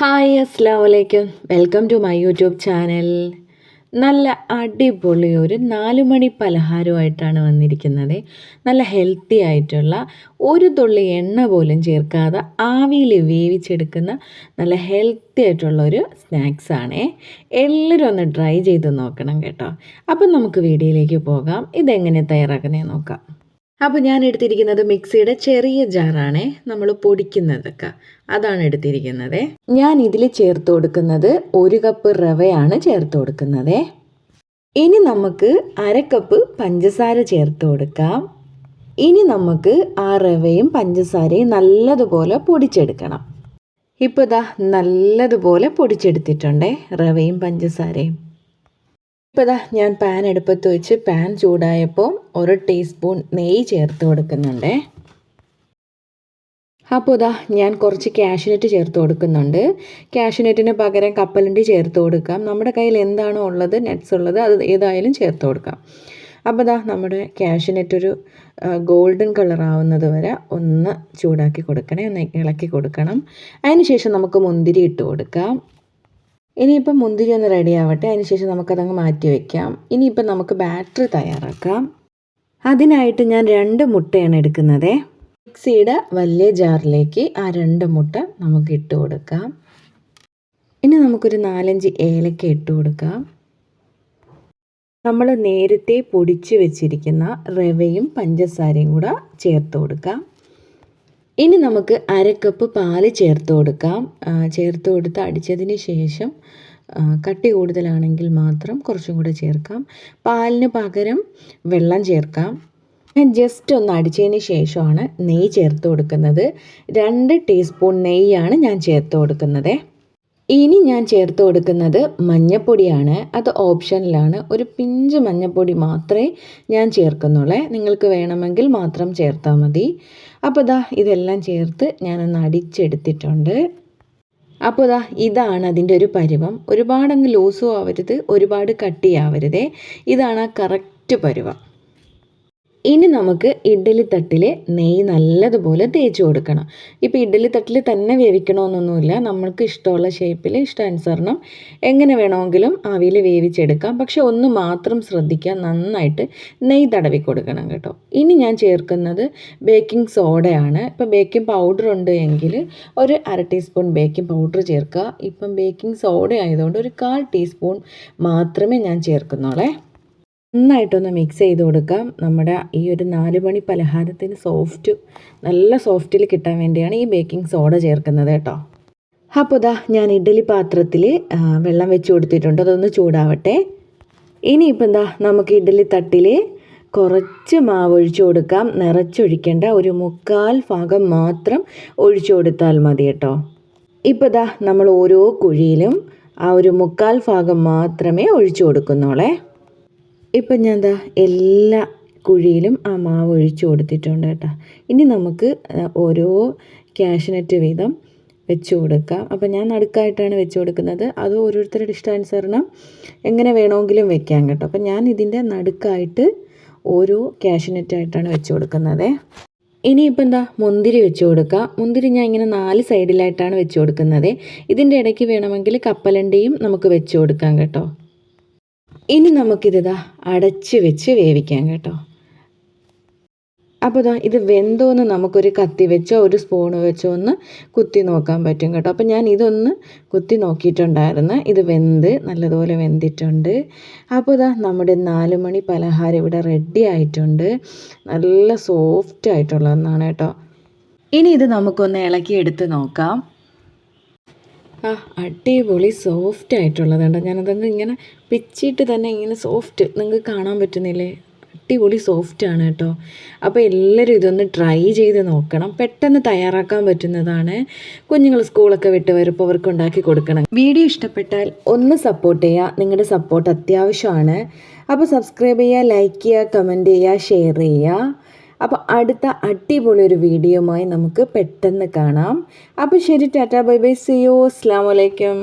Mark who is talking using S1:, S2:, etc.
S1: Hi അസ്സാം വലൈക്കും welcome to my YouTube channel. നല്ല അടിപൊളി ഒരു നാല് മണി പലഹാരമായിട്ടാണ് വന്നിരിക്കുന്നത്. നല്ല ഹെൽത്തി ആയിട്ടുള്ള ഒരു തുള്ളി എണ്ണ പോലും ചേർക്കാതെ ആവിയിൽ വേവിച്ചെടുക്കുന്ന നല്ല ഹെൽത്തി ആയിട്ടുള്ള ഒരു സ്നാക്സാണേ എല്ലാവരും ഒന്ന് ട്രൈ ചെയ്ത് നോക്കണം കേട്ടോ. അപ്പം നമുക്ക് വീഡിയോയിലേക്ക് പോകാം. ഇതെങ്ങനെ തയ്യാറാക്കുന്നതെന്ന് നോക്കാം. അപ്പോൾ ഞാൻ എടുത്തിരിക്കുന്നത് മിക്സിയുടെ ചെറിയ ജാറാണേ നമ്മൾ പൊടിക്കുന്നതൊക്കെ. അതാണ് എടുത്തിരിക്കുന്നത്. ഞാൻ ഇതിൽ ചേർത്ത് കൊടുക്കുന്നത് ഒരു കപ്പ് റവയാണ് ചേർത്ത് കൊടുക്കുന്നത്. ഇനി നമുക്ക് അര കപ്പ് പഞ്ചസാര ചേർത്ത് കൊടുക്കാം. ഇനി നമുക്ക് ആ റവയും പഞ്ചസാരയും നല്ലതുപോലെ പൊടിച്ചെടുക്കണം. ഇപ്പോൾ ഇതാ നല്ലതുപോലെ പൊടിച്ചെടുത്തിട്ടുണ്ടേ റവയും പഞ്ചസാരയും. ഇപ്പോൾ ഇതാ ഞാൻ പാൻ അടുപ്പത്ത് വെച്ച് പാൻ ചൂടായപ്പോൾ ഒരു ടീസ്പൂൺ നെയ്യ് ചേർത്ത് കൊടുക്കുന്നുണ്ട്. അപ്പോൾ ഇതാ ഞാൻ കുറച്ച് കാഷ്യൂനറ്റ് ചേർത്ത് കൊടുക്കുന്നുണ്ട്. കാഷ്യൂനറ്റിന് പകരം കപ്പലണ്ടി ചേർത്ത് കൊടുക്കാം. നമ്മുടെ കയ്യിൽ എന്താണോ ഉള്ളത് നെറ്റ്സ് ഉള്ളത് അത് ഏതായാലും ചേർത്ത് കൊടുക്കാം. അപ്പോൾ ഇതാ നമ്മുടെ കാഷ്യൂനറ്റ് ഒരു ഗോൾഡൻ കളർ ആവുന്നത് വരെ ഒന്ന് ചൂടാക്കി കൊടുക്കണേ ഒന്ന് ഇളക്കി കൊടുക്കണം. അതിന് ശേഷം നമുക്ക് മുന്തിരി ഇട്ട് കൊടുക്കാം. ഇനിയിപ്പം മുന്തിരി ഒന്ന് റെഡി ആവട്ടെ. അതിനുശേഷം നമുക്കതങ്ങ് മാറ്റി വയ്ക്കാം ഇനിയിപ്പം നമുക്ക് ബാറ്ററി തയ്യാറാക്കാം. അതിനായിട്ട് ഞാൻ രണ്ട് മുട്ടയാണ് എടുക്കുന്നത്. മിക്സിയുടെ വലിയ ജാറിലേക്ക് ആ രണ്ട് മുട്ട നമുക്ക് ഇട്ട് കൊടുക്കാം. ഇനി നമുക്കൊരു നാലഞ്ച് ഏലക്ക ഇട്ട് കൊടുക്കാം. നമ്മൾ നേരത്തെ പൊടിച്ച് വെച്ചിരിക്കുന്ന റവയും പഞ്ചസാരയും കൂടെ ചേർത്ത് കൊടുക്കാം. ഇനി നമുക്ക് അര കപ്പ് പാൽ ചേർത്ത് കൊടുക്കാം. ചേർത്ത് കൊടുത്ത് അടിച്ചതിന് ശേഷം കട്ടി കൂടുതലാണെങ്കിൽ മാത്രം കുറച്ചും കൂടെ ചേർക്കാം. പാലിന് പകരം വെള്ളം ചേർക്കാം. ഞാൻ ജസ്റ്റ് ഒന്ന് അടിച്ചതിന് ശേഷമാണ് നെയ്യ് ചേർത്ത് കൊടുക്കുന്നത്. രണ്ട് ടീസ്പൂൺ നെയ്യാണ് ഞാൻ ചേർത്ത് കൊടുക്കുന്നത്. ഇനി ഞാൻ ചേർത്ത് കൊടുക്കുന്നത് മഞ്ഞപ്പൊടിയാണ്. അത് ഓപ്ഷനിലാണ്. ഒരു പിഞ്ച് മഞ്ഞപ്പൊടി മാത്രമേ ഞാൻ ചേർക്കുന്നുള്ളേ. നിങ്ങൾക്ക് വേണമെങ്കിൽ മാത്രം ചേർത്താൽ മതി. അപ്പോൾ ഇതാ ഇതെല്ലാം ചേർത്ത് ഞാനൊന്ന് അടിച്ചെടുത്തിട്ടുണ്ട്. അപ്പോൾ ഇതാ ഇതാണ് അതിന്റെ ഒരു പരുവം. ഒരുപാടങ്ങ് ലൂസും ആവരുത് ഒരുപാട് കട്ടിയാവരുതേ. ഇതാണ് ആ കറക്റ്റ് പരുവം. ഇനി നമുക്ക് ഇഡ്ഡലി തട്ടിൽ നെയ്യ് നല്ലതുപോലെ തേച്ച് കൊടുക്കണം. ഇപ്പോൾ ഇഡ്ഡലി തട്ടിൽ തന്നെ വേവിക്കണമെന്നൊന്നുമില്ല. നമ്മൾക്ക് ഇഷ്ടമുള്ള ഷേപ്പിൽ ഇഷ്ടാനുസരണം എങ്ങനെ വേണമെങ്കിലും ആവിയിൽ വേവിച്ചെടുക്കാം. പക്ഷെ ഒന്ന് മാത്രം ശ്രദ്ധിക്കുക. നന്നായിട്ട് നെയ്യ് തടവി കൊടുക്കണം കേട്ടോ. ഇനി ഞാൻ ചേർക്കുന്നത് ബേക്കിംഗ് സോഡയാണ് ഇപ്പം ബേക്കിംഗ് പൗഡർ ഉണ്ട് എങ്കിൽ ഒരു അര ടീസ്പൂൺ ബേക്കിംഗ് പൗഡർ ചേർക്കുക. ഇപ്പം ബേക്കിംഗ് സോഡ ആയതുകൊണ്ട് ഒരു കാൽ ടീസ്പൂൺ മാത്രമേ ഞാൻ ചേർക്കുന്നുള്ളേ. നന്നായിട്ടൊന്ന് മിക്സ് ചെയ്ത് കൊടുക്കാം. നമ്മുടെ ഈ ഒരു നാല് മണി പലഹാരത്തിന് സോഫ്റ്റ് നല്ല സോഫ്റ്റിൽ കിട്ടാൻ വേണ്ടിയാണ് ഈ ബേക്കിംഗ് സോഡ ചേർക്കുന്നത് കേട്ടോ. അപ്പോൾ ഇതാ ഞാൻ ഇഡ്ഡലി പാത്രത്തിൽ വെള്ളം വെച്ച് കൊടുത്തിട്ടുണ്ട്. അതൊന്ന് ചൂടാവട്ടെ. ഇനിയിപ്പോൾ എന്താ നമുക്ക് ഇഡ്ഡലി തട്ടിൽ കുറച്ച് മാവ് ഒഴിച്ചു കൊടുക്കാം. നിറച്ചൊഴിക്കേണ്ട ഒരു മുക്കാൽ ഭാഗം മാത്രം ഒഴിച്ചു കൊടുത്താൽ മതി കേട്ടോ. ഇപ്പോൾ ഇതാ നമ്മൾ ഓരോ കുഴിയിലും ആ ഒരു മുക്കാൽ ഭാഗം മാത്രമേ ഒഴിച്ചു കൊടുക്കുന്നുള്ളേ. ഇപ്പം ഞാൻ എന്താ എല്ലാ കുഴിയിലും ആ മാവ് ഒഴിച്ചു കൊടുത്തിട്ടുണ്ട് കേട്ടോ. ഇനി നമുക്ക് ഓരോ ക്യാഷ്നറ്റ് വീതം വെച്ച് കൊടുക്കാം. അപ്പം ഞാൻ നടുക്കായിട്ടാണ് വെച്ച് കൊടുക്കുന്നത്. അത് ഓരോരുത്തരുടെ ഇഷ്ടാനുസരണം എങ്ങനെ വേണമെങ്കിലും വെക്കാം കേട്ടോ. അപ്പം ഞാൻ ഇതിന്റെ നടുക്കായിട്ട് ഓരോ ക്യാഷ്നറ്റായിട്ടാണ് വെച്ച് കൊടുക്കുന്നത്. ഇനിയിപ്പോൾ എന്താ മുന്തിരി വെച്ച് കൊടുക്കുക മുന്തിരി ഞാൻ ഇങ്ങനെ നാല് സൈഡിലായിട്ടാണ് വെച്ച് കൊടുക്കുന്നത്. ഇതിന്റെ ഇടയ്ക്ക് വേണമെങ്കിൽ കപ്പലണ്ടിയും നമുക്ക് വെച്ച് കൊടുക്കാം കേട്ടോ. ഇനി നമുക്കിതാ അടച്ച് വെച്ച് വേവിക്കാം കേട്ടോ. അപ്പോൾ ഇതാ വെന്തോന്ന് നമുക്കൊരു കത്തി വെച്ചോ ഒരു സ്പൂൺ വെച്ചോ ഒന്ന് കുത്തി നോക്കാൻ പറ്റും കേട്ടോ. അപ്പോൾ ഞാൻ ഇതൊന്ന് കുത്തി നോക്കിയിട്ടുണ്ടായിരുന്നു. ഇത് വെന്ത് നല്ലതുപോലെ വെന്തിട്ടുണ്ട്. അപ്പോൾ ഇതാ നമ്മുടെ നാല് മണി പലഹാരം ഇവിടെ റെഡി ആയിട്ടുണ്ട്. നല്ല സോഫ്റ്റ് ആയിട്ടുള്ള ഒന്നാണ് കേട്ടോ. ഇനി ഇത് നമുക്കൊന്ന് ഇളക്കി എടുത്ത് നോക്കാം. ആ അടിപൊളി സോഫ്റ്റ് ആയിട്ടുള്ളതുണ്ട് ഞാനതങ്ങ് ഇങ്ങനെ പിച്ചിട്ട് തന്നെ ഇങ്ങനെ സോഫ്റ്റ് നിങ്ങൾക്ക് കാണാൻ പറ്റുന്നില്ലേ? അടിപൊളി സോഫ്റ്റ് ആണ് കേട്ടോ. അപ്പോൾ എല്ലാവരും ഇതൊന്ന് ട്രൈ ചെയ്ത് നോക്കണം. പെട്ടെന്ന് തയ്യാറാക്കാൻ പറ്റുന്നതാണ്. കുഞ്ഞുങ്ങൾ സ്കൂളൊക്കെ വിട്ട് വരുമ്പോൾ അവർക്ക് ഉണ്ടാക്കി കൊടുക്കണം. വീഡിയോ ഇഷ്ടപ്പെട്ടാൽ ഒന്ന് സപ്പോർട്ട് ചെയ്യുക നിങ്ങളുടെ സപ്പോർട്ട് അത്യാവശ്യമാണ്. അപ്പോൾ സബ്സ്ക്രൈബ് ചെയ്യുക ലൈക്ക് ചെയ്യുക കമന്റ് ചെയ്യുക ഷെയർ ചെയ്യുക അപ്പോൾ അടുത്ത അടിപൊളി ഒരു വീഡിയോയുമായി നമുക്ക് പെട്ടെന്ന് കാണാം. അപ്പോൾ ശരി ടാറ്റ ബൈ ബൈ സിയോ അസ്സാം വലൈക്കും